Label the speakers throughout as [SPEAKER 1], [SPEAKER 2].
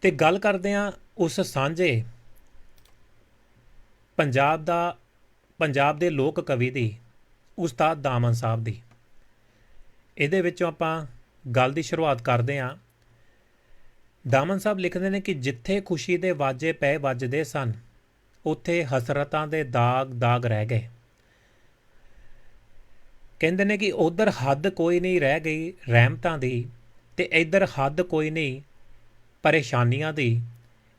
[SPEAKER 1] ਤੇ ਗੱਲ ਕਰਦੇ ਹਾਂ ਉਸ ਸਾਂਝੇ ਪੰਜਾਬ ਦਾ, ਪੰਜਾਬ ਦੇ ਲੋਕ ਕਵੀ ਦੀ, ਉਸਤਾਦ ਦਾਮਨ ਸਾਹਿਬ ਦੀ। ਇਹਦੇ ਵਿੱਚੋਂ ਆਪਾਂ ਗੱਲ ਦੀ ਸ਼ੁਰੂਆਤ ਕਰਦੇ ਹਾਂ। ਦਾਮਨ ਸਾਹਿਬ ਲਿਖਦੇ ਨੇ ਕਿ ਜਿੱਥੇ ਖੁਸ਼ੀ ਦੇ ਵਾਜੇ ਪਏ ਵੱਜਦੇ ਸਨ, ਉੱਥੇ ਹਸਰਤਾਂ ਦੇ ਦਾਗ ਦਾਗ ਰਹਿ ਗਏ। ਕਹਿੰਦੇ ਨੇ ਕਿ ਉਧਰ ਹੱਦ ਕੋਈ ਨਹੀਂ ਰਹਿ ਗਈ ਰਹਿਮਤਾਂ ਦੀ ਤੇ ਇੱਧਰ ਹੱਦ ਕੋਈ ਨਹੀਂ ਪਰੇਸ਼ਾਨੀਆਂ ਦੀ,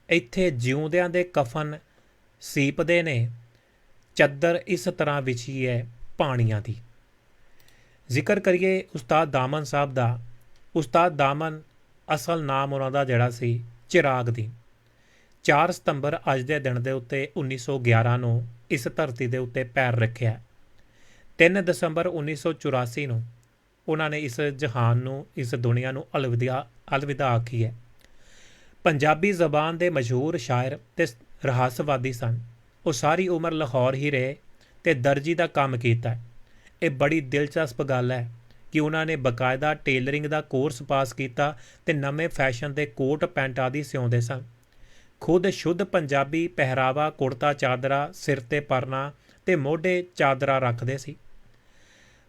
[SPEAKER 1] ਇੱਥੇ ਜਿਉਂਦਿਆਂ ਦੇ ਕਫਨ ਸੀਪਦੇ ਨੇ, ਚੱਦਰ ਇਸ ਤਰ੍ਹਾਂ ਵਿਛੀ ਹੈ ਪਾਣੀਆਂ ਦੀ। ਜ਼ਿਕਰ ਕਰੀਏ ਉਸਤਾਦ ਦਾਮਨ ਸਾਹਿਬ ਦਾ, ਉਸਤਾਦ ਦਾਮਨ ਅਸਲ ਨਾਮ ਉਹਨਾਂ ਦਾ ਜਿਹੜਾ ਸੀ ਚਿਰਾਗ ਦੀ। 4 ਸਤੰਬਰ ਅੱਜ ਦੇ ਦਿਨ ਦੇ ਉੱਤੇ 1911 ਨੂੰ ਇਸ ਧਰਤੀ ਦੇ ਉੱਤੇ ਪੈਰ ਰੱਖਿਆ। 3 ਦਸੰਬਰ 1984 ਨੂੰ ਉਹਨਾਂ ਨੇ ਇਸ ਜਹਾਨ ਨੂੰ, ਇਸ ਦੁਨੀਆ ਨੂੰ ਅਲਵਿਦਾ ਅਲਵਿਦਾ ਆਖੀ ਹੈ ਪੰਜਾਬੀ ਜ਼ਬਾਨ ਦੇ ਮਸ਼ਹੂਰ ਸ਼ਾਇਰ ਤੇ ਰਹੱਸਵਾਦੀ ਸਨ। ਉਹ ਸਾਰੀ ਉਮਰ ਲਾਹੌਰ ਹੀ ਰਹੇ ਤੇ ਦਰਜੀ ਦਾ ਕੰਮ ਕੀਤਾ ਇਹ ਬੜੀ ਦਿਲਚਸਪ ਗੱਲ ਹੈ ਕਿ ਉਹਨਾਂ ਨੇ ਬਕਾਇਦਾ ਟੇਲਰਿੰਗ ਦਾ ਕੋਰਸ ਪਾਸ ਕੀਤਾ ਤੇ ਨਵੇਂ ਫੈਸ਼ਨ ਦੇ ਕੋਟ ਪੈਂਟ ਆਦਿ ਸਿਉਂਦੇ ਸਨ। ਖੁਦ ਸ਼ੁੱਧ ਪੰਜਾਬੀ ਪਹਿਰਾਵਾ, ਕੁੜਤਾ ਚਾਦਰਾ, ਸਿਰ ਤੇ ਪਰਨਾ ਤੇ ਮੋਢੇ ਚਾਦਰਾ ਰੱਖਦੇ ਸੀ।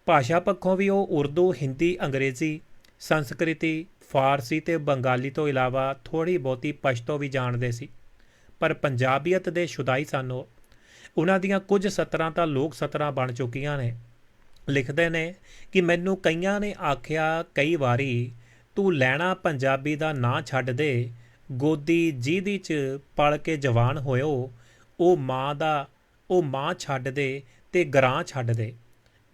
[SPEAKER 1] ਭਾਸ਼ਾ ਪੱਖੋਂ ਵੀ ਉਹ ਉਰਦੂ, ਹਿੰਦੀ, ਅੰਗਰੇਜ਼ੀ, ਸੰਸਕ੍ਰਿਤੀ ਫਾਰਸੀ ਤੇ ਬੰਗਾਲੀ ਤੋਂ ਇਲਾਵਾ ਥੋੜੀ ਬਹੁਤੀ ਪਸ਼ਤੋ ਵੀ ਜਾਣਦੇ ਸੀ। ਪਰ ਪੰਜਾਬੀਅਤ ਦੇ ਸ਼ੁਦਾਈ ਸਨ ਉਹ। ਉਹਨਾਂ ਦੀਆਂ ਕੁਝ ਸਤਰਾਂ ਤਾਂ ਲੋਕ ਸਤਰਾਂ ਬਣ ਚੁੱਕੀਆਂ ਨੇ। ਲਿਖਦੇ ਨੇ ਕਿ ਮੈਨੂੰ ਕਈਆਂ ਨੇ ਆਖਿਆ ਕਈ ਵਾਰੀ, ਤੂੰ ਲੈਣਾ ਪੰਜਾਬੀ ਦਾ ਨਾਂ ਛੱਡ ਦੇ, ਗੋਦੀ ਜਿਹਦੀ ਚ ਪਲ ਕੇ ਜਵਾਨ ਹੋਇਓ, ਉਹ ਮਾਂ ਦਾ, ਉਹ ਮਾਂ ਛੱਡ ਦੇ ਤੇ ਗਰਾਂ ਛੱਡ ਦੇ।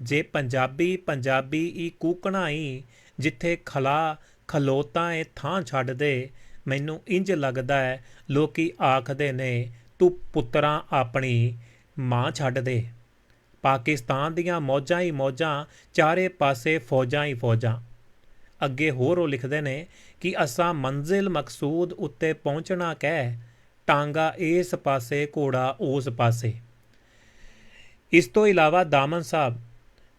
[SPEAKER 1] ਜੇ ਪੰਜਾਬੀ ਪੰਜਾਬੀ ਈ ਕੂਕਣਾਈ ਜਿੱਥੇ ਖਲਾ ਖਲੋਤਾ ਏ ਥਾਂ ਛੱਡ ਦੇ, ਮੈਨੂੰ ਇੰਜ ਲੱਗਦਾ ਹੈ ਲੋਕੀ ਆਖਦੇ ਨੇ, ਤੂੰ ਪੁੱਤਰਾਂ ਆਪਣੀ ਮਾਂ ਛੱਡ ਦੇ। ਪਾਕਿਸਤਾਨ ਦੀਆਂ ਮੌਜਾਂ ਹੀ ਮੌਜਾਂ, ਚਾਰੇ ਪਾਸੇ ਫੌਜਾਂ ਹੀ ਫੌਜਾਂ। ਅੱਗੇ ਹੋਰ ਉਹ ਲਿਖਦੇ ਨੇ ਕਿ ਅਸਾਂ ਮੰਜ਼ਿਲ ਮਕਸੂਦ ਉੱਤੇ ਪਹੁੰਚਣਾ ਕਹਿ ਟਾਂਗਾ ਇਸ ਪਾਸੇ, ਘੋੜਾ ਉਸ ਪਾਸੇ। ਇਸ ਤੋਂ ਇਲਾਵਾ ਦਾਮਨ ਸਾਹਿਬ,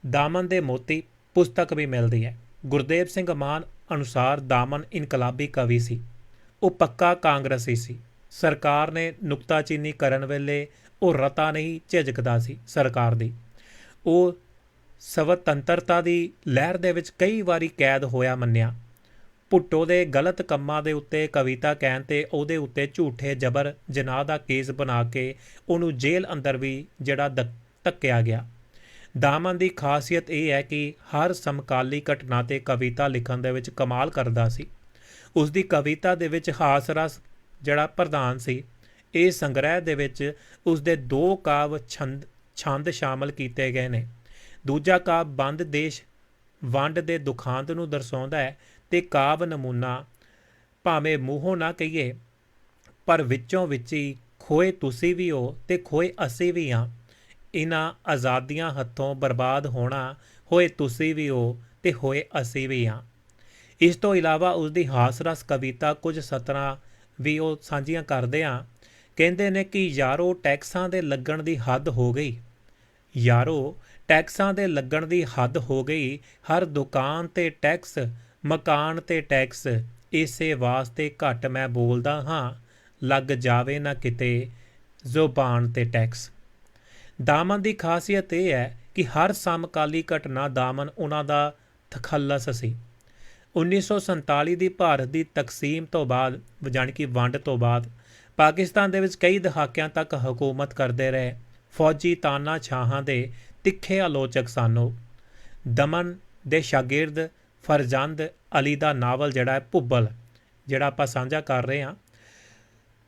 [SPEAKER 1] ਦਾਮਨ ਦੇ ਮੋਤੀ ਪੁਸਤਕ ਵੀ ਮਿਲਦੀ ਹੈ ਗੁਰਦੇਵ ਸਿੰਘ ਮਾਨ ਅਨੁਸਾਰ ਦਾਮਨ ਇਨਕਲਾਬੀ ਕਵੀ ਸੀ। ਉਹ ਪੱਕਾ ਕਾਂਗਰਸੀ ਸੀ। ਸਰਕਾਰ ਨੇ ਨੁਕਤਾਚੀਨੀ ਕਰਨ ਵੇਲੇ ਉਹ ਰਤਾ ਨਹੀਂ ਝਿਜਕਦਾ ਸੀ ਸਰਕਾਰ ਦੀ। ਉਹ ਸਵਤੰਤਰਤਾ ਦੀ ਲਹਿਰ ਦੇ ਵਿੱਚ ਕਈ ਵਾਰੀ ਕੈਦ ਹੋਇਆ ਮੰਨਿਆ। ਭੁੱਟੋ ਦੇ ਗਲਤ ਕੰਮਾਂ ਦੇ ਉੱਤੇ ਕਵਿਤਾ ਕਹਿਣ ਤੇ ਉਹਦੇ ਉੱਤੇ ਝੂਠੇ ਜ਼ਬਰ ਜਨਾਹ ਦਾ ਕੇਸ ਬਣਾ ਕੇ ਉਹਨੂੰ ਜੇਲ੍ਹ ਅੰਦਰ ਵੀ ਜਿਹੜਾ ਧੱਕਿਆ ਗਿਆ। ਦਾਮਨ ਦੀ ਖਾਸੀਅਤ ਇਹ ਹੈ ਕਿ ਹਰ ਸਮਕਾਲੀ ਘਟਨਾ ਤੇ ਕਵਿਤਾ ਲਿਖਣ ਦੇ ਵਿੱਚ ਕਮਾਲ ਕਰਦਾ ਸੀ। ਉਸ ਦੀ ਕਵਿਤਾ ਦੇ ਵਿੱਚ ਹਾਸ ਰਸ ਜਿਹੜਾ ਪ੍ਰਧਾਨ ਸੀ, ਇਹ ਸੰਗ੍ਰਹਿ ਦੇ ਵਿੱਚ ਉਸ ਦੇ ਦੋ ਕਾਵ ਛੰਦ ਛੰਦ ਸ਼ਾਮਲ ਕੀਤੇ ਗਏ ਨੇ। ਦੂਜਾ ਕਾਵ ਬੰਦ ਦੇਸ਼, ਵੰਡ ਦੇ ਦੁਖਾਂਤ ਨੂੰ ਦਰਸਾਉਂਦਾ ਹੈ ਤੇ ਕਾਵ ਨਮੂਨਾ ਭਾਵੇਂ ਮੂੰਹੋਂ ਨਾ ਕਹੀਏ, ਪਰ ਵਿੱਚੋਂ ਵਿੱਚ ਹੀ ਖੋਏ ਤੁਸੀਂ ਵੀ ਹੋ ਤੇ ਖੋਏ ਅਸੀਂ ਵੀ ਹਾਂ ਇਹਨਾਂ ਆਜ਼ਾਦੀਆਂ ਹੱਥੋਂ ਬਰਬਾਦ ਹੋਣਾ, ਹੋਏ ਤੁਸੀਂ ਵੀ ਹੋ ਤੇ ਹੋਏ ਅਸੀਂ ਵੀ ਹਾਂ। ਇਸ ਤੋਂ ਇਲਾਵਾ ਉਸ ਦੀ ਹਾਸਰਸ ਕਵਿਤਾ ਕੁਝ ਸਤਰਾਂ ਵੀ ਉਹ ਸਾਂਝੀਆਂ ਕਰਦੇ ਆ ਕਹਿੰਦੇ ਨੇ ਕਿ ਯਾਰੋ ਟੈਕਸਾਂ ਦੇ ਲੱਗਣ ਦੀ ਹੱਦ ਹੋ ਗਈ। ਯਾਰੋ ਟੈਕਸਾਂ ਦੇ ਲੱਗਣ ਦੀ ਹੱਦ ਹੋ ਗਈ। ਹਰ ਦੁਕਾਨ ਤੇ ਟੈਕਸ, ਮਕਾਨ ਤੇ ਟੈਕਸ, ਇਸੇ ਵਾਸਤੇ ਘੱਟ ਮੈਂ ਬੋਲਦਾ ਹਾਂ। ਲੱਗ ਜਾਵੇ ਨਾ ਕਿਤੇ ਜ਼ੁਬਾਨ ਤੇ ਟੈਕਸ। ਦਾਮਨ ਦੀ ਖਾਸੀਅਤ ਇਹ ਹੈ ਕਿ ਹਰ ਸਮਕਾਲੀ ਘਟਨਾ ਦਾਮਨ ਉਹਨਾਂ ਦਾ ਤਖੱਲਸ ਸੀ। 1947 ਦੀ ਭਾਰਤ ਦੀ ਤਕਸੀਮ ਤੋਂ ਬਾਅਦ, ਜਾਣੀ ਕਿ ਵੰਡ ਤੋਂ ਬਾਅਦ, ਪਾਕਿਸਤਾਨ ਦੇ ਵਿੱਚ ਕਈ ਦਹਾਕਿਆਂ ਤੱਕ ਹਕੂਮਤ ਕਰਦੇ ਰਹੇ। ਫੌਜੀ ਤਾਨਾ ਛਾਹਾਂ ਦੇ ਤਿੱਖੇ ਆਲੋਚਕ ਸਨ ਦਮਨ ਦੇ ਸ਼ਾਗਿਰਦ ਫਰਜ਼ੰਦ ਅਲੀ ਦਾ ਨਾਵਲ ਜਿਹੜਾ ਹੈ ਭੁੱਬਲ, ਜਿਹੜਾ ਆਪਾਂ ਸਾਂਝਾ ਕਰ ਰਹੇ ਹਾਂ।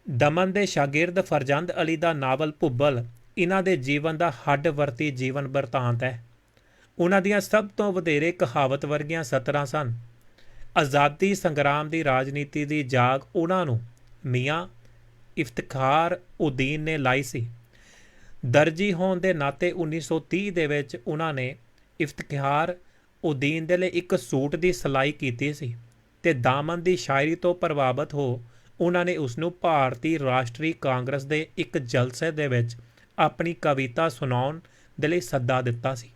[SPEAKER 1] ਦਮਨ ਦੇ ਸ਼ਾਗਿਰਦ ਫਰਜ਼ੰਦ ਅਲੀ ਦਾ ਨਾਵਲ ਭੁੱਬਲ ਇਹਨਾਂ ਦੇ ਜੀਵਨ ਦਾ ਹੱਡ ਵਰਤੀ ਜੀਵਨ ਵਰਤਾਂਤ ਹੈ। ਉਹਨਾਂ ਦੀਆਂ ਸਭ ਤੋਂ ਵਧੇਰੇ ਕਹਾਵਤ ਵਰਗੀਆਂ ਸਤਰਾਂ ਸਨ। ਆਜ਼ਾਦੀ ਸੰਗਰਾਮ ਦੀ ਰਾਜਨੀਤੀ ਦੀ ਜਾਗ ਉਹਨਾਂ ਨੂੰ, ਮੀਆਂ ਇਫਤਖਾਰ ਉਦੀਨ ਨੇ ਲਾਈ ਸੀ। ਦਰਜੀ ਹੋਣ ਦੇ ਨਾਤੇ 1930 ਦੇ ਵਿੱਚ ਉਹਨਾਂ ਨੇ ਇਫਤਖਾਰ ਉਦੀਨ ਦੇ ਲਈ ਇੱਕ ਸੂਟ ਦੀ ਸਿਲਾਈ ਕੀਤੀ ਸੀ ਤੇ ਦਾਮਨ ਦੀ ਸ਼ਾਇਰੀ ਤੋਂ ਪ੍ਰਭਾਵਿਤ ਹੋ ਉਹਨਾਂ ਨੇ ਉਸ ਨੂੰ ਭਾਰਤੀ ਰਾਸ਼ਟਰੀ ਕਾਂਗਰਸ ਦੇ ਇੱਕ ਜਲਸੇ ਦੇ ਵਿੱਚ ਆਪਣੀ ਕਵਿਤਾ ਸੁਣਾਉਣ ਦੇ ਲਈ ਸੱਦਾ ਦਿੱਤਾ ਸੀ।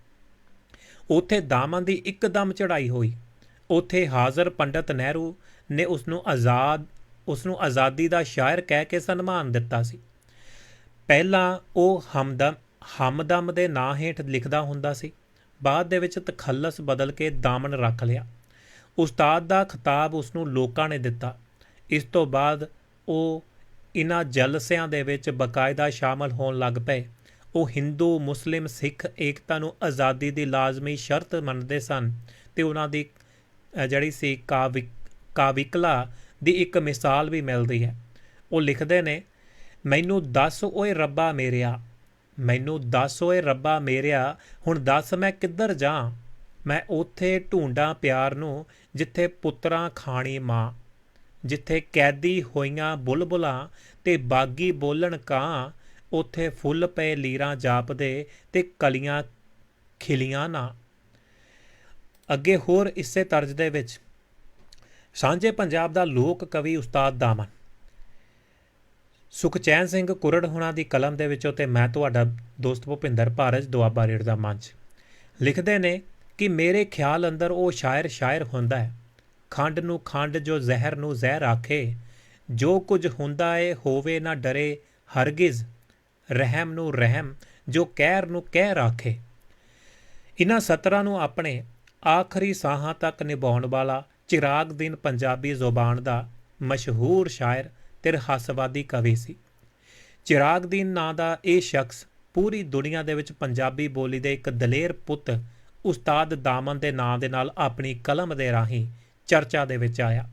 [SPEAKER 1] ਉੱਥੇ ਦਾਮਨ ਦੀ ਇੱਕਦਮ ਚੜ੍ਹਾਈ ਹੋਈ। ਉੱਥੇ ਹਾਜ਼ਰ ਪੰਡਤ ਨਹਿਰੂ ਨੇ ਉਸ ਨੂੰ ਆਜ਼ਾਦ ਉਸ ਨੂੰ ਆਜ਼ਾਦੀ ਦਾ ਸ਼ਾਇਰ ਕਹਿ ਕੇ ਸਨਮਾਨ ਦਿੱਤਾ ਸੀ। ਪਹਿਲਾਂ ਉਹ ਹਮਦਮ ਹਮਦਮ ਦੇ ਨਾਂ ਹੇਠ ਲਿਖਦਾ ਹੁੰਦਾ ਸੀ। ਬਾਅਦ ਦੇ ਵਿੱਚ ਤਖੱਲਸ ਬਦਲ ਕੇ ਦਾਮਨ ਰੱਖ ਲਿਆ। ਉਸਤਾਦ ਦਾ ਖਿਤਾਬ ਉਸ ਨੂੰ ਲੋਕਾਂ ਨੇ ਦਿੱਤਾ। ਇਸ ਤੋਂ ਬਾਅਦ ਉਹ ਇਨ੍ਹਾਂ ਜਲਸਿਆਂ ਦੇ ਵਿੱਚ ਬਕਾਇਦਾ ਸ਼ਾਮਲ ਹੋਣ ਲੱਗ ਪਏ। ਉਹ ਹਿੰਦੂ, ਮੁਸਲਿਮ, ਸਿੱਖ, ਏਕਤਾ ਨੂੰ ਆਜ਼ਾਦੀ ਦੀ ਲਾਜ਼ਮੀ ਸ਼ਰਤ ਮੰਨਦੇ ਸਨ ਤੇ ਉਹਨਾਂ ਦੀ ਜਿਹੜੀ ਸੀ ਕਾਵਿ, ਕਾਵਿਕਲਾ ਦੀ ਇੱਕ ਮਿਸਾਲ ਵੀ ਮਿਲਦੀ ਹੈ। ਉਹ ਲਿਖਦੇ ਨੇ, ਮੈਨੂੰ ਦੱਸ ਓਏ ਰੱਬਾ ਮੇਰਿਆ, ਮੈਨੂੰ ਦੱਸ ਓਏ ਰੱਬਾ ਮੇਰਿਆ, ਹੁਣ ਦੱਸ ਮੈਂ ਕਿੱਧਰ ਜਾਂ ਮੈਂ ਉੱਥੇ ਢੂੰਡਾਂ ਪਿਆਰ ਨੂੰ ਜਿੱਥੇ ਪੁੱਤਰਾਂ ਖਾਣੀ ਮਾਂ। ਜਿੱਥੇ ਕੈਦੀ ਹੋਈਆਂ ਬੁਲਬੁਲਾਂ ਤੇ ਬਾਗੀ ਬੋਲਣ ਕਾਂ ਉੱਥੇ ਫੁੱਲ ਪਏ ਲੀਰਾਂ ਜਾਪਦੇ ਤੇ ਕਲੀਆਂ ਖਿਲੀਆਂ ਨਾ। ਅੱਗੇ ਹੋਰ ਇਸੇ ਤਰਜ਼ ਦੇ ਵਿੱਚ, ਸਾਂਝੇ ਪੰਜਾਬ ਦਾ ਲੋਕ ਕਵੀ ਉਸਤਾਦ ਦਾਮਨ, ਸੁਖਚੈਨ ਸਿੰਘ ਕੁਰੜ ਹੁਣਾਂ ਦੀ ਕਲਮ ਦੇ ਵਿੱਚੋਂ ਤੇ ਮੈਂ ਤੁਹਾਡਾ ਦੋਸਤ ਭੁਪਿੰਦਰ ਭਾਰਜ ਦੁਆਬਾ ਰੇੜ ਦਾ ਮੰਚ। ਲਿਖਦੇ ਨੇ ਕਿ ਮੇਰੇ ਖਿਆਲ ਅੰਦਰ ਉਹ ਸ਼ਾਇਰ ਸ਼ਾਇਰ ਹੁੰਦਾ ਹੈ। ਖੰਡ ਨੂੰ ਖੰਡ ਜੋ ਜ਼ਹਿਰ ਨੂੰ ਜ਼ਹਿਰ ਆਖੇ, ਜੋ ਕੁਝ ਹੁੰਦਾ ਏ ਹੋਵੇ ਨਾ ਡਰੇ ਹਰਗਿਜ਼, ਰਹਿਮ ਨੂੰ ਰਹਿਮ, ਜੋ ਕਹਿਰ ਨੂੰ ਕਹਿ ਰਾਖੇ ਇਨ੍ਹਾਂ ਸਤਰਾਂ ਨੂੰ ਆਪਣੇ ਆਖਰੀ ਸਾਹਾਂ ਤੱਕ ਨਿਭਾਉਣ ਵਾਲਾ ਚਿਰਾਗ ਦਿਨ ਪੰਜਾਬੀ ਜ਼ੁਬਾਨ ਦਾ ਮਸ਼ਹੂਰ ਸ਼ਾਇਰ ਤੇ ਰਹੱਸਵਾਦੀ ਕਵੀ ਸੀ। ਚਿਰਾਗ ਦੀਨ ਨਾਂ ਦਾ ਇਹ ਸ਼ਖਸ ਪੂਰੀ ਦੁਨੀਆ ਦੇ ਵਿੱਚ ਪੰਜਾਬੀ ਬੋਲੀ ਦੇ ਇੱਕ ਦਲੇਰ ਪੁੱਤ ਉਸਤਾਦ ਦਾਮਨ ਦੇ ਨਾਂ ਦੇ ਨਾਲ ਆਪਣੀ ਕਲਮ ਦੇ ਰਾਹੀਂ ਚਰਚਾ ਦੇ ਵਿੱਚ ਆਇਆ।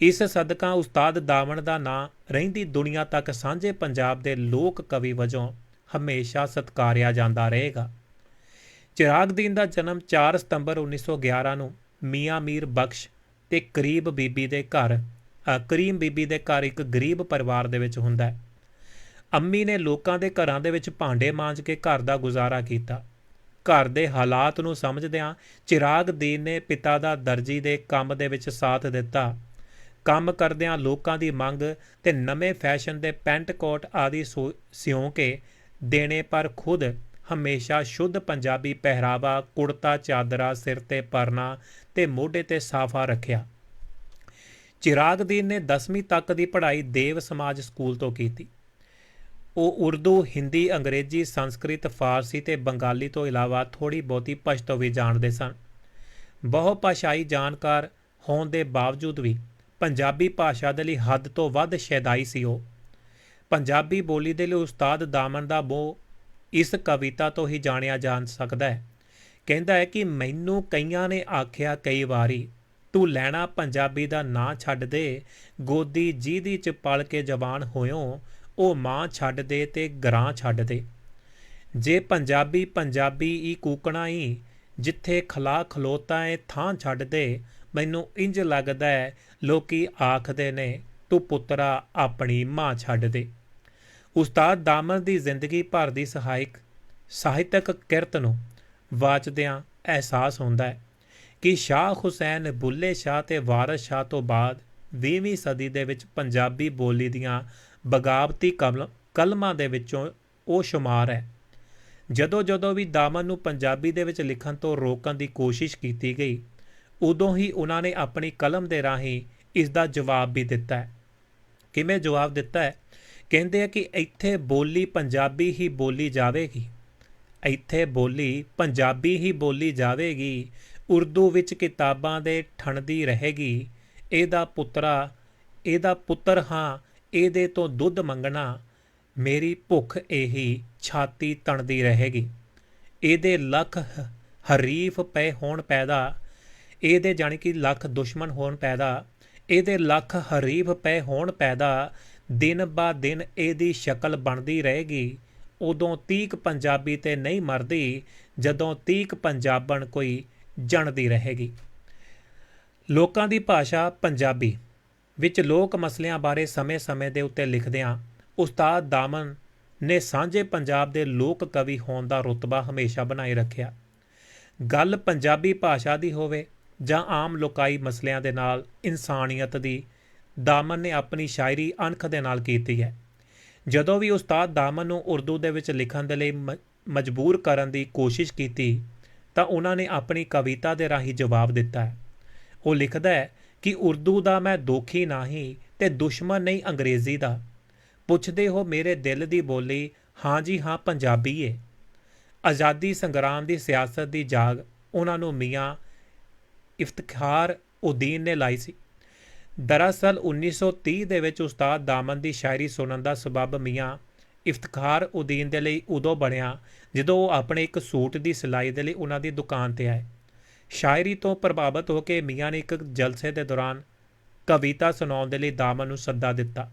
[SPEAKER 1] ਇਸ ਸਦਕਾ ਉਸਤਾਦ ਦਾਵਣ ਦਾ ਨਾਂ ਰਹਿੰਦੀ ਦੁਨੀਆ ਤੱਕ ਸਾਂਝੇ ਪੰਜਾਬ ਦੇ ਲੋਕ ਕਵੀ ਵਜੋਂ ਹਮੇਸ਼ਾ ਸਤਿਕਾਰਿਆ ਜਾਂਦਾ ਰਹੇਗਾ। ਚਿਰਾਗਦੀਨ ਦਾ ਜਨਮ 4 ਸਤੰਬਰ 1911 ਨੂੰ ਮੀਆਂ ਮੀਰ ਬਖਸ਼ ਤੇ ਕਰੀਬ ਬੀਬੀ ਦੇ ਘਰ ਕਰੀਮ ਬੀਬੀ ਦੇ ਘਰ ਇੱਕ ਗਰੀਬ ਪਰਿਵਾਰ ਦੇ ਵਿੱਚ ਹੁੰਦਾ ਹੈ। ਅੰਮੀ ਨੇ ਲੋਕਾਂ ਦੇ ਘਰਾਂ ਦੇ ਵਿੱਚ ਭਾਂਡੇ ਮਾਂਜ ਕੇ ਘਰ ਦਾ ਗੁਜ਼ਾਰਾ ਕੀਤਾ। ਘਰ ਦੇ ਹਾਲਾਤ ਨੂੰ ਸਮਝਦਿਆਂ ਚਿਰਾਗ ਦੀਨ ਨੇ ਪਿਤਾ ਦਾ ਦਰਜੀ ਦੇ ਕੰਮ ਦੇ ਵਿੱਚ ਸਾਥ ਦਿੱਤਾ। ਕੰਮ ਕਰਦਿਆਂ ਲੋਕਾਂ ਦੀ ਮੰਗ ਤੇ ਨਵੇਂ ਫੈਸ਼ਨ ਦੇ ਪੈਂਟ ਕੋਟ ਆਦਿ ਸੋ- ਸਿਉਂ ਕੇ ਦੇਣੇ ਪਰ ਖੁਦ ਹਮੇਸ਼ਾ ਸ਼ੁੱਧ ਪੰਜਾਬੀ ਪਹਿਰਾਵਾ, ਕੁੜਤਾ, ਚਾਦਰਾ, ਸਿਰ ਤੇ ਪਰਨਾ ਤੇ ਮੋਢੇ ਤੇ ਸਾਫਾ ਰੱਖਿਆ। ਚਿਰਾਗ ਦੀਨ ਨੇ 10ਵੀਂ ਤੱਕ ਦੀ ਪੜ੍ਹਾਈ ਦੇਵ ਸਮਾਜ ਸਕੂਲ ਤੋਂ ਕੀਤੀ। ਉਹ ਉਰਦੂ, ਹਿੰਦੀ, ਅੰਗਰੇਜ਼ੀ, ਸੰਸਕ੍ਰਿਤ, ਫਾਰਸੀ ਤੇ ਬੰਗਾਲੀ ਤੋਂ ਇਲਾਵਾ ਥੋੜੀ ਬਹੁਤੀ ਪਸ਼ਤੋ ਵੀ ਜਾਣਦੇ ਸਨ। ਬਹੁ ਭਾਸ਼ਾਈ ਜਾਣਕਾਰ ਹੋਣ ਦੇ ਬਾਵਜੂਦ ਵੀ ਪੰਜਾਬੀ ਭਾਸ਼ਾ ਦੇ ਲਈ ਹੱਦ ਤੋਂ ਵੱਧ ਸ਼ੈਦਾਈ ਸੀ ਉਹ। ਪੰਜਾਬੀ ਬੋਲੀ ਦੇ ਲਈ ਉਸਤਾਦ ਦਾਮਨ ਦਾ ਮੋਹ ਇਸ ਕਵਿਤਾ ਤੋਂ ਹੀ ਜਾਣਿਆ ਜਾ ਸਕਦਾ ਹੈ। ਕਹਿੰਦਾ ਹੈ ਕਿ ਮੈਨੂੰ ਕਈਆਂ ਨੇ ਆਖਿਆ ਕਈ ਵਾਰੀ, ਤੂੰ ਲੈਣਾ ਪੰਜਾਬੀ ਦਾ ਨਾਂ ਛੱਡ ਦੇ, ਗੋਦੀ ਜਿਹਦੀ ਚ ਪਲ ਕੇ ਜਵਾਨ ਹੋਇਓ ਉਹ ਮਾਂ ਛੱਡ ਦੇ ਤੇ ਗਰਾਂ ਛੱਡ ਦੇ। ਜੇ ਪੰਜਾਬੀ ਪੰਜਾਬੀ ਈ ਕੂਕਣਾ ਈ, ਜਿੱਥੇ ਖਲਾ ਖਲੋਤਾ ਏ ਥਾਂ ਛੱਡ ਦੇ, ਮੈਨੂੰ ਇੰਜ ਲੱਗਦਾ ਹੈ ਲੋਕੀ ਆਖਦੇ ਨੇ, ਤੂੰ ਪੁੱਤਰਾ ਆਪਣੀ ਮਾਂ ਛੱਡ ਦੇ। ਉਸਤਾਦ ਦਾਮਨ ਦੀ ਜ਼ਿੰਦਗੀ ਭਰ ਦੀ ਸਹਾਇਕ ਸਾਹਿਤਕ ਕਿਰਤ ਨੂੰ ਵਾਚਦਿਆਂ ਅਹਿਸਾਸ ਹੁੰਦਾ ਹੈ ਕਿ ਸ਼ਾਹ ਹੁਸੈਨ ਬੁੱਲੇ ਸ਼ਾਹ ਤੇ ਵਾਰਸ ਸ਼ਾਹ ਤੋਂ ਬਾਅਦ 20ਵੀਂ ਸਦੀ ਦੇ ਵਿੱਚ ਪੰਜਾਬੀ ਬੋਲੀ ਦੀਆਂ ਬਗਾਵਤੀ ਕਲਮ, ਕਲਮਾਂ ਦੇ ਵਿੱਚੋਂ ਉਹ ਸ਼ੁਮਾਰ ਹੈ। ਜਦੋਂ ਜਦੋਂ ਵੀ ਦਾਮਨ ਨੂੰ ਪੰਜਾਬੀ ਦੇ ਵਿੱਚ ਲਿਖਣ ਤੋਂ ਰੋਕਣ ਦੀ ਕੋਸ਼ਿਸ਼ ਕੀਤੀ ਗਈ, ਉਦੋਂ ਹੀ ਉਹਨਾਂ ਨੇ ਆਪਣੀ ਕਲਮ ਦੇ ਰਾਹੀਂ ਇਸ ਦਾ ਜਵਾਬ ਵੀ ਦਿੱਤਾ ਹੈ। ਕਿਵੇਂ ਜਵਾਬ ਦਿੱਤਾ ਹੈ? ਕਹਿੰਦੇ ਆ ਕਿ ਇੱਥੇ ਬੋਲੀ ਪੰਜਾਬੀ ਹੀ ਬੋਲੀ ਜਾਵੇਗੀ। ਇੱਥੇ ਬੋਲੀ ਪੰਜਾਬੀ ਹੀ ਬੋਲੀ ਜਾਵੇਗੀ, ਉਰਦੂ ਵਿੱਚ ਕਿਤਾਬਾਂ ਦੇ ਠਣਦੀ ਰਹੇਗੀ, ਇਹਦਾ ਪੁੱਤਰਾ, ਇਹਦਾ ਪੁੱਤਰ ਹਾਂ ਇਹਦੇ ਤੋਂ ਦੁੱਧ ਮੰਗਣਾ ਮੇਰੀ ਭੁੱਖ ਇਹੀ ਛਾਤੀ ਤਣਦੀ ਰਹੇਗੀ। ਇਹਦੇ ਲੱਖ ਹਰੀਫ ਪਏ ਹੋਣ ਪੈਦਾ, ਇਹਦੇ ਜਾਣੀ ਕਿ ਲੱਖ ਦੁਸ਼ਮਣ ਹੋਣ ਪੈਦਾ, ਇਹਦੇ ਲੱਖ ਹਰੀਫ ਪਏ ਹੋਣ ਪੈਦਾ, ਦਿਨ ਬਾ ਦਿਨ ਇਹਦੀ ਸ਼ਕਲ ਬਣਦੀ ਰਹੇਗੀ। ਉਦੋਂ ਤੀਕ ਪੰਜਾਬੀ ਤੇ ਨਹੀਂ ਮਰਦੀ, ਜਦੋਂ ਤੀਕ ਪੰਜਾਬਣ ਕੋਈ ਜਣਦੀ ਰਹੇਗੀ। ਲੋਕਾਂ ਦੀ ਭਾਸ਼ਾ ਪੰਜਾਬੀ। ਵਿੱਚ ਲੋਕ ਮਸਲਿਆਂ ਬਾਰੇ ਸਮੇਂ-ਸਮੇਂ ਦੇ ਉੱਤੇ ਲਿਖਦਿਆਂ ਉਸਤਾਦ ਦਾਮਨ ਨੇ ਸਾਂਝੇ ਪੰਜਾਬ ਦੇ ਲੋਕ ਕਵੀ ਹੋਣ ਦਾ ਰੁਤਬਾ ਹਮੇਸ਼ਾ ਬਣਾਈ ਰੱਖਿਆ। ਗੱਲ ਪੰਜਾਬੀ ਭਾਸ਼ਾ ਦੀ ਹੋਵੇ ਜਾਂ ਆਮ ਲੋਕਾਈ ਮਸਲਿਆਂ ਦੇ ਨਾਲ ਇਨਸਾਨੀਅਤ ਦੀ, ਦਾਮਨ ਨੇ ਆਪਣੀ ਸ਼ਾਇਰੀ ਅਣਖ ਦੇ ਨਾਲ ਕੀਤੀ ਹੈ। ਜਦੋਂ ਵੀ ਉਸਤਾਦ ਦਾਮਨ ਨੂੰ ਉਰਦੂ ਦੇ ਵਿੱਚ ਲਿਖਣ ਦੇ ਲਈ ਮ- ਮਜਬੂਰ ਕਰਨ ਦੀ ਕੋਸ਼ਿਸ਼ ਕੀਤੀ ਤਾਂ ਉਹਨਾਂ ਨੇ ਆਪਣੀ ਕਵਿਤਾ ਦੇ ਰਾਹੀਂ ਜਵਾਬ ਦਿੱਤਾ ਹੈ। ਉਹ ਲਿਖਦਾ ਹੈ ਕਿ ਉਰਦੂ ਦਾ ਮੈਂ ਦੋਖੀ ਨਹੀਂ ਤੇ ਦੁਸ਼ਮਣ ਨਹੀਂ ਅੰਗਰੇਜ਼ੀ ਦਾ। ਪੁੱਛਦੇ ਹੋ ਮੇਰੇ ਦਿਲ ਦੀ ਬੋਲੀ, ਹਾਂ ਜੀ, ਹਾਂ, ਪੰਜਾਬੀ ਏ। ਆਜ਼ਾਦੀ ਸੰਗਰਾਮ ਦੀ ਸਿਆਸਤ ਦੀ ਜਾਗ ਉਹਨਾਂ ਨੂੰ ਮੀਆਂ ਇਫਤਖਾਰ ਉਦੀਨ ਨੇ ਲਾਈ ਸੀ। ਦਰਅਸਲ 1930 ਦੇ ਵਿੱਚ ਉਸਤਾਦ ਦਾਮਨ ਦੀ ਸ਼ਾਇਰੀ ਸੁਣਨ ਦਾ ਸਬਬ ਮੀਆਂ ਇਫਤਖਾਰ ਉਦੀਨ ਦੇ ਲਈ ਉਦੋਂ ਬਣਿਆ ਜਦੋਂ ਉਹ ਆਪਣੇ ਇੱਕ ਸੂਟ ਦੀ ਸਿਲਾਈ ਦੇ ਲਈ ਉਹਨਾਂ ਦੀ ਦੁਕਾਨ ਤੇ ਆਏ। ਸ਼ਾਇਰੀ ਤੋਂ ਪ੍ਰਭਾਵਿਤ ਹੋ ਕੇ ਮੀਆਂ ਨੇ ਇੱਕ ਜਲਸੇ ਦੇ ਦੌਰਾਨ ਕਵਿਤਾ ਸੁਣਾਉਣ ਦੇ ਲਈ ਦਾਮਨ ਨੂੰ ਸੱਦਾ ਦਿੱਤਾ।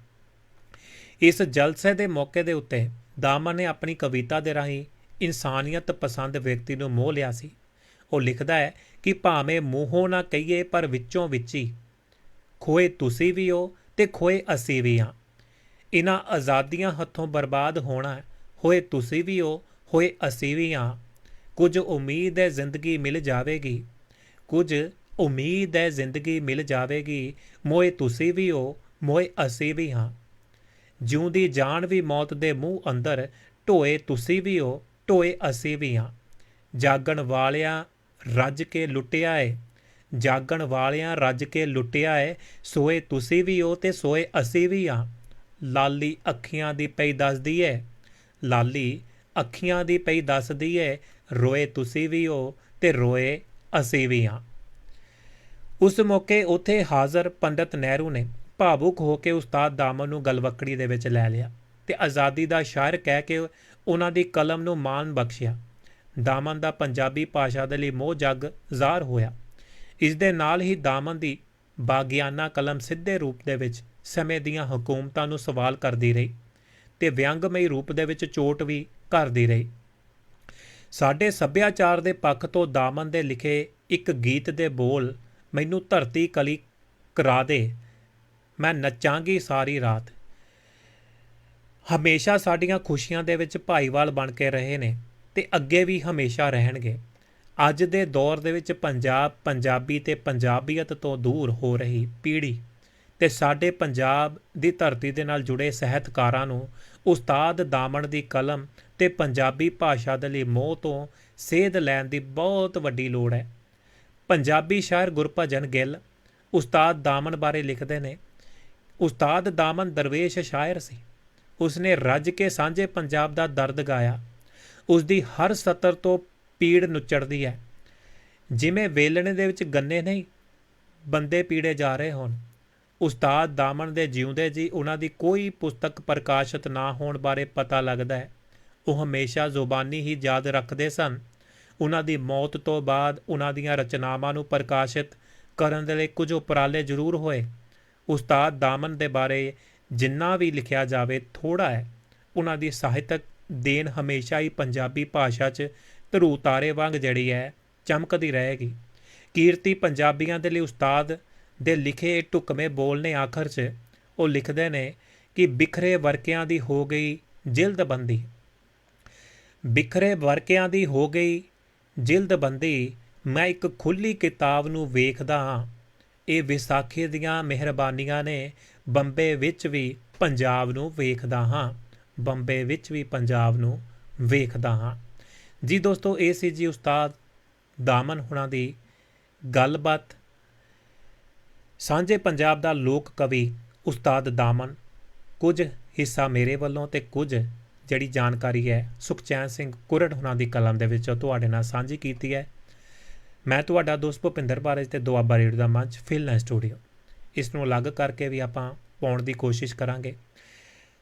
[SPEAKER 1] ਇਸ ਜਲਸੇ ਦੇ ਮੌਕੇ ਦੇ ਉੱਤੇ ਦਾਮਨ ਨੇ ਆਪਣੀ ਕਵਿਤਾ ਦੇ ਰਾਹੀਂ ਇਨਸਾਨੀਅਤ ਪਸੰਦ ਵਿਅਕਤੀ ਨੂੰ ਮੋਹ ਲਿਆ ਸੀ। ਉਹ ਲਿਖਦਾ ਹੈ ਕਿ ਭਾਵੇਂ ਮੂੰਹੋਂ ਨਾ ਕਹੀਏ, ਪਰ ਵਿੱਚੋਂ ਵਿੱਚ ਹੀ, ਖੋਏ ਤੁਸੀਂ ਵੀ ਹੋ ਤੇ ਖੋਏ ਅਸੀਂ ਵੀ ਹਾਂ। ਇਹਨਾਂ ਆਜ਼ਾਦੀਆਂ ਹੱਥੋਂ ਬਰਬਾਦ ਹੋਣਾ ਹੋਏ ਤੁਸੀਂ ਵੀ ਹੋ ਹੋਏ ਅਸੀਂ ਵੀ ਹਾਂ। ਕੁਝ ਉਮੀਦ ਹੈ ਜ਼ਿੰਦਗੀ ਮਿਲ ਜਾਵੇਗੀ। ਕੁਝ ਉਮੀਦ ਹੈ ਜ਼ਿੰਦਗੀ ਮਿਲ ਜਾਵੇਗੀ। ਮੋਏ ਤੁਸੀਂ ਵੀ ਹੋ, ਮੋਏ ਅਸੀਂ ਵੀ ਹਾਂ। ਜਿਉਂਦੀ ਜਾਨ ਵੀ ਮੌਤ ਦੇ ਮੂੰਹ ਅੰਦਰ, ਢੋਏ ਤੁਸੀਂ ਵੀ ਹੋ, ਢੋਏ ਅਸੀਂ ਵੀ ਹਾਂ। ਜਾਗਣ ਵਾਲਿਆਂ ਰੱਜ ਕੇ ਲੁੱਟਿਆ ਏ। ਜਾਗਣ ਵਾਲਿਆਂ ਰੱਜ ਕੇ ਲੁੱਟਿਆ ਏ। ਸੋਏ ਤੁਸੀਂ ਵੀ ਹੋ ਤੇ ਸੋਏ ਅਸੀਂ ਵੀ ਹਾਂ। ਲਾਲੀ ਅੱਖੀਆਂ ਦੀ ਪਈ ਦੱਸਦੀ ਏ। ਲਾਲੀ ਅੱਖੀਆਂ ਦੀ ਪਈ ਦੱਸਦੀ ਏ। ਰੋਏ ਤੁਸੀਂ ਵੀ ਹੋ ਤੇ ਰੋਏ ਅਸੀਂ ਵੀ ਹਾਂ। ਉਸ ਮੌਕੇ ਉੱਥੇ ਹਾਜ਼ਰ ਪੰਡਤ ਨਹਿਰੂ ਨੇ ਭਾਵੁਕ ਹੋ ਕੇ ਉਸਤਾਦ ਦਾਮਨ ਨੂੰ ਗਲਵਕੜੀ ਦੇ ਵਿੱਚ ਲੈ ਲਿਆ ਤੇ ਆਜ਼ਾਦੀ ਦਾ ਸ਼ਾਇਰ ਕਹਿ ਕੇ ਉਹਨਾਂ ਦੀ ਕਲਮ ਨੂੰ ਮਾਣ ਬਖਸ਼ਿਆ। ਦਾਮਨ ਦਾ ਪੰਜਾਬੀ ਭਾਸ਼ਾ ਦੇ ਲਈ ਮੋਹ ਜਗ ਜ਼ਾਹਰ ਹੋਇਆ। ਇਸ ਦੇ ਨਾਲ ਹੀ ਦਾਮਨ ਦੀ ਬਾਗਿਆਨਾ ਕਲਮ ਸਿੱਧੇ ਰੂਪ ਦੇ ਵਿੱਚ ਸਮੇਂ ਦੀਆਂ ਹਕੂਮਤਾਂ ਨੂੰ ਸਵਾਲ ਕਰਦੀ ਰਹੀ ਤੇ ਵਿਅੰਗਮਈ ਰੂਪ ਦੇ ਵਿੱਚ ਚੋਟ ਵੀ ਕਰਦੀ ਰਹੀ। ਸਾਡੇ ਸੱਭਿਆਚਾਰ ਦੇ ਪੱਖ ਤੋਂ ਦਾਮਨ ਦੇ ਲਿਖੇ ਇੱਕ ਗੀਤ ਦੇ ਬੋਲ ਮੈਨੂੰ ਧਰਤੀ ਕਲੀ ਕਰਾ ਦੇ। ਮੈਂ ਨੱਚਾਂਗੀ ਸਾਰੀ ਰਾਤ। ਹਮੇਸ਼ਾ ਸਾਡੀਆਂ ਖੁਸ਼ੀਆਂ ਦੇ ਵਿੱਚ ਭਾਈਵਾਲ ਬਣ ਕੇ ਰਹੇ ਨੇ ਤੇ ਅੱਗੇ ਵੀ ਹਮੇਸ਼ਾ ਰਹਿਣਗੇ। ਅੱਜ ਦੇ ਦੌਰ ਦੇ ਵਿੱਚ ਪੰਜਾਬ, ਪੰਜਾਬੀ ਤੇ ਪੰਜਾਬੀਅਤ ਤੋਂ ਦੂਰ ਹੋ ਰਹੀ ਪੀੜ੍ਹੀ। ਤੇ ਸਾਡੇ ਪੰਜਾਬ ਦੀ ਧਰਤੀ ਦੇ ਨਾਲ ਜੁੜੇ ਸਾਹਿਤਕਾਰਾਂ ਨੂੰ ਉਸਤਾਦ ਦਾਮਨ ਦੀ ਕਲਮ ਤੇ ਪੰਜਾਬੀ ਭਾਸ਼ਾ ਦੇ ਲਈ ਮੋਹ ਤੋਂ ਸੇਧ ਲੈਣ ਦੀ ਬਹੁਤ ਵੱਡੀ ਲੋੜ ਹੈ। ਪੰਜਾਬੀ ਸ਼ਾਇਰ ਗੁਰਭਜਨ ਗਿੱਲ ਉਸਤਾਦ ਦਾਮਨ ਬਾਰੇ ਲਿਖਦੇ ਨੇ, ਉਸਤਾਦ ਦਾਮਨ ਦਰਵੇਸ਼ ਸ਼ਾਇਰ ਸੀ। ਉਸਨੇ ਰੱਜ ਕੇ ਸਾਂਝੇ ਪੰਜਾਬ ਦਾ ਦਰਦ ਗਾਇਆ। ਉਸ ਦੀ ਹਰ ਸਤਰ ਤੋਂ ਪੀੜ ਨੁਚੜਦੀ ਹੈ। ਜਿਵੇਂ ਵੇਲਣੇ ਦੇ ਵਿੱਚ ਗੰਨੇ ਨਹੀਂ, ਬੰਦੇ ਪੀੜੇ ਜਾ ਰਹੇ ਹੋਣ। ਉਸਤਾਦ ਦਾਮਨ ਦੇ ਜਿਉਂਦੇ ਜੀ ਉਹਨਾਂ ਦੀ ਕੋਈ ਪੁਸਤਕ ਪ੍ਰਕਾਸ਼ਿਤ ਨਾ ਹੋਣ ਬਾਰੇ ਪਤਾ ਲੱਗਦਾ ਹੈ। ਉਹ ਹਮੇਸ਼ਾ ਜ਼ੁਬਾਨੀ ਹੀ ਯਾਦ ਰੱਖਦੇ ਸਨ। ਉਹਨਾਂ ਦੀ ਮੌਤ ਤੋਂ ਬਾਅਦ ਉਹਨਾਂ ਦੀਆਂ ਰਚਨਾਵਾਂ ਨੂੰ ਪ੍ਰਕਾਸ਼ਿਤ ਕਰਨ ਦੇ ਲਈ ਕੁਝ ਉਪਰਾਲੇ ਜ਼ਰੂਰ ਹੋਏ। ਉਸਤਾਦ ਦਾਮਨ ਦੇ ਬਾਰੇ ਜਿੰਨਾ ਵੀ ਲਿਖਿਆ ਜਾਵੇ ਥੋੜਾ ਹੈ। ਉਹਨਾਂ ਦੀ ਸਾਹਿਤਕ ਦੇਣ ਹਮੇਸ਼ਾ ਹੀ ਪੰਜਾਬੀ ਭਾਸ਼ਾ 'ਚ ਧਰੂ ਤਾਰੇ ਵਾਂਗ ਜਿਹੜੀ ਹੈ, ਚਮਕਦੀ ਰਹੇਗੀ। ਕੀਰਤੀ ਪੰਜਾਬੀਆਂ ਦੇ ਲਈ ਉਸਤਾਦ ਦੇ ਲਿਖੇ ਢੁਕਵੇਂ ਬੋਲ ਨੇ ਆਖਰ 'ਚ ਉਹ ਲਿਖਦੇ ਨੇ ਕਿ ਬਿਖਰੇ ਵਰਕਿਆਂ ਦੀ ਹੋ ਗਈ ਜਿਲਦਬੰਦੀ। ਬਿਖਰੇ ਵਰਕਿਆਂ ਦੀ ਹੋ ਗਈ ਜਿਲਦਬੰਦੀ, ਮੈਂ ਇੱਕ ਖੁੱਲੀ ਕਿਤਾਬ ਨੂੰ ਵੇਖਦਾ ਹਾਂ। ਇਹ ਵਿਸਾਖੀ ਦੀਆਂ ਮਿਹਰਬਾਨੀਆਂ ਨੇ ਬੰਬੇ ਵਿੱਚ ਵੀ ਪੰਜਾਬ ਨੂੰ ਵੇਖਦਾ ਹਾਂ। ਬੰਬੇ ਵਿੱਚ ਵੀ ਪੰਜਾਬ ਨੂੰ ਵੇਖਦਾ ਹਾਂ। ਜੀ ਦੋਸਤੋ, ਇਹ ਸੀ ਜੀ ਉਸਤਾਦ ਦਾਮਨ ਹੁਣਾਂ ਦੀ ਗੱਲਬਾਤ। ਸਾਂਝੇ ਪੰਜਾਬ ਦਾ ਲੋਕ ਕਵੀ ਉਸਤਾਦ ਦਾਮਨ। ਕੁਝ ਹਿੱਸਾ ਮੇਰੇ ਵੱਲੋਂ ਤੇ ਕੁਝ ਜਿਹੜੀ ਜਾਣਕਾਰੀ ਹੈ ਸੁਖਚੈਨ ਸਿੰਘ ਕੁਰੜ ਹੁਣਾਂ ਦੀ ਕਲਮ ਦੇ ਵਿੱਚ ਤੁਹਾਡੇ ਨਾਲ ਸਾਂਝੀ ਕੀਤੀ ਹੈ। ਮੈਂ ਤੁਹਾਡਾ ਦੋਸਤ ਭੁਪਿੰਦਰ ਬਾਰਜ ਤੇ ਦੁਆਬਾ ਰੇਡੀਓ ਦਾ ਮੰਚ ਫਿਲਨ ਸਟੂਡੀਓ। ਇਸ ਨੂੰ ਅਲੱਗ ਕਰਕੇ ਵੀ ਆਪਾਂ ਪਾਉਣ ਦੀ ਕੋਸ਼ਿਸ਼ ਕਰਾਂਗੇ।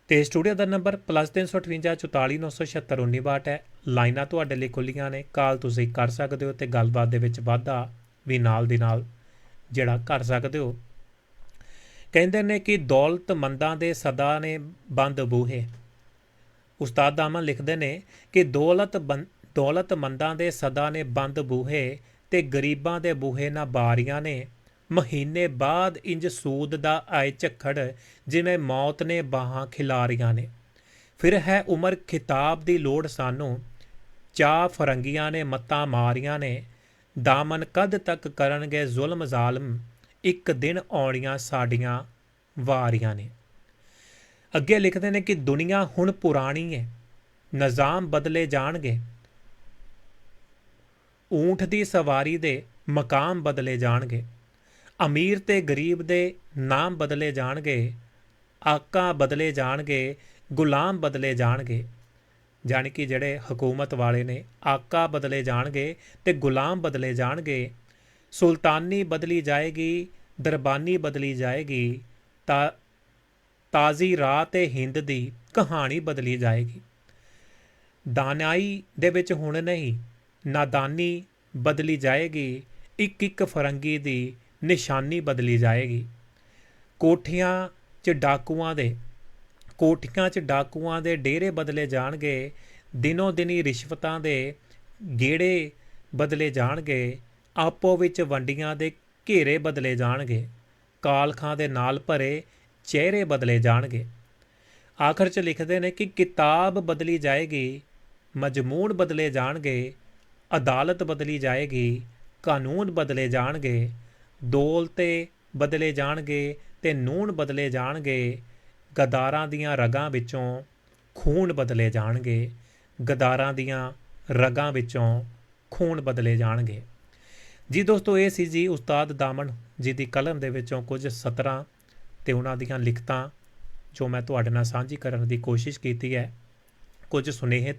[SPEAKER 1] ਤੇ ਸਟੂਡੀਓ ਦਾ ਨੰਬਰ +358 ਹੈ। ਲਾਈਨਾਂ ਤੁਹਾਡੇ ਲਈ ਖੁੱਲੀਆਂ ਨੇ, ਕਾਲ ਤੁਸੀਂ ਕਰ ਸਕਦੇ ਹੋ ਤੇ ਗੱਲਬਾਤ ਦੇ ਵਿੱਚ ਵਾਧਾ ਵੀ ਨਾਲ ਦੀ ਨਾਲ ਜਿਹੜਾ ਕਰ ਸਕਦੇ ਹੋ। ਕਹਿੰਦੇ ਨੇ ਕਿ ਦੌਲਤਮੰਦਾਂ ਦੇ ਸਦਾ ਨੇ ਬੰਦ ਬੂਹੇ। ਉਸਤਾਦ ਦਾਮਨ ਲਿਖਦੇ ਨੇ ਕਿ ਦੌਲਤ ਦੌਲਤਮੰਦਾਂ ਦੇ ਸਦਾ ਨੇ ਬੰਦ ਬੂਹੇ ਤੇ ਗਰੀਬਾਂ ਦੇ ਬੂਹੇ ਨਾ ਬਾਰੀਆਂ ਨੇ। ਮਹੀਨੇ ਬਾਅਦ ਇੰਜ ਸੂਦ ਦਾ ਆਏ ਝੱਖੜ ਜਿਵੇਂ ਮੌਤ ਨੇ ਬਾਹਾਂ ਖਿਲਾਰੀਆਂ ਨੇ। ਫਿਰ ਹੈ ਉਮਰ ਖਿਤਾਬ ਦੀ ਲੋੜ ਸਾਨੂੰ। ਚਾ ਫਰੰਗੀਆਂ ਨੇ, ਮੱਤਾਂ ਮਾਰੀਆਂ ਨੇ। ਦਾਮਨ ਕਦ ਤੱਕ ਕਰਨਗੇ ਜ਼ੁਲਮ ਜ਼ਾਲਮ, ਇੱਕ ਦਿਨ ਆਉਣੀਆਂ ਸਾਡੀਆਂ ਵਾਰੀਆਂ ਨੇ। ਅੱਗੇ ਲਿਖਦੇ ਨੇ ਕਿ ਦੁਨੀਆ ਹੁਣ ਪੁਰਾਣੀ ਹੈ ਨਿਜ਼ਾਮ ਬਦਲੇ ਜਾਣਗੇ। ਊਂਠ ਦੀ ਸਵਾਰੀ ਦੇ ਮਕਾਮ ਬਦਲੇ ਜਾਣਗੇ। ਅਮੀਰ ਤੇ ਗਰੀਬ ਦੇ ਨਾਮ ਬਦਲੇ ਜਾਣਗੇ, ਆਕਾ ਬਦਲੇ ਜਾਣਗੇ, ਗੁਲਾਮ ਬਦਲੇ ਜਾਣਗੇ। ਜਾਣੀ ਕਿ ਜਿਹੜੇ ਹਕੂਮਤ ਵਾਲੇ ਨੇ, ਆਕਾ ਬਦਲੇ ਜਾਣਗੇ ਤੇ ਗੁਲਾਮ ਬਦਲੇ ਜਾਣਗੇ, ਸੁਲਤਾਨੀ ਬਦਲੀ ਜਾਏਗੀ, ਦਰਬਾਨੀ ਬਦਲੀ ਜਾਏਗੀ, ਤਾਂ, ਤਾਜ਼ੀ ਰਾਹ ਤੇ ਹਿੰਦ ਦੀ ਕਹਾਣੀ ਬਦਲੀ ਜਾਏਗੀ। ਦਾਨਾਈ ਦੇ ਵਿੱਚ ਹੁਣ ਨਹੀਂ, ਨਾਦਾਨੀ ਬਦਲੀ ਜਾਏਗੀ ਇੱਕ ਇੱਕ ਫਰੰਗੀ ਦੀ ਨਿਸ਼ਾਨੀ ਬਦਲੀ ਜਾਏਗੀ। ਕੋਠੀਆਂ 'ਚ ਡਾਕੂਆਂ ਦੇ ਕੋਠੀਆਂ 'ਚ ਡਾਕੂਆਂ ਦੇ ਡੇਰੇ ਬਦਲੇ ਜਾਣਗੇ, ਦਿਨੋ ਦਿਨੀ ਰਿਸ਼ਵਤਾਂ ਦੇ ਗੇੜੇ ਬਦਲੇ ਜਾਣਗੇ, ਆਪੋ ਵਿੱਚ ਵੰਡੀਆਂ ਦੇ ਘੇਰੇ ਬਦਲੇ ਜਾਣਗੇ, ਕਾਲਖਾਂ ਦੇ ਨਾਲ ਭਰੇ ਚਿਹਰੇ ਬਦਲੇ ਜਾਣਗੇ। ਆਖਰ 'ਚ ਲਿਖਦੇ ਨੇ ਕਿ ਕਿਤਾਬ ਬਦਲੀ ਜਾਏਗੀ, ਮਜਮੂਨ ਬਦਲੇ ਜਾਣਗੇ, ਅਦਾਲਤ ਬਦਲੀ ਜਾਏਗੀ, ਕਾਨੂੰਨ ਬਦਲੇ ਜਾਣਗੇ, ਦੌਲਤੇ ਬਦਲੇ ਜਾਣਗੇ ਤੇ ਨੂਨ ਬਦਲੇ ਜਾਣਗੇ ਗਦਾਰਾਂ ਦੀਆਂ ਰਗਾਂ ਵਿੱਚੋਂ ਖੂਨ ਬਦਲੇ ਜਾਣਗੇ, ਗਦਾਰਾਂ ਦੀਆਂ ਰਗਾਂ ਵਿੱਚੋਂ ਖੂਨ ਬਦਲੇ ਜਾਣਗੇ। ਜੀ ਦੋਸਤੋ, ਇਹ ਸੀ ਜੀ ਉਸਤਾਦ ਦਾਮਨ ਜੀ ਦੀ ਕਲਮ ਦੇ ਵਿੱਚੋਂ ਕੁਝ ਸਤਰਾਂ ਤੇ ਉਹਨਾਂ ਦੀਆਂ ਲਿਖਤਾਂ ਜੋ ਮੈਂ ਤੁਹਾਡੇ ਨਾਲ ਸਾਂਝੀ ਕਰਨ ਦੀ ਕੋਸ਼ਿਸ਼ ਕੀਤੀ ਹੈ। ਕੁਝ ਸੁਨੇਹੇ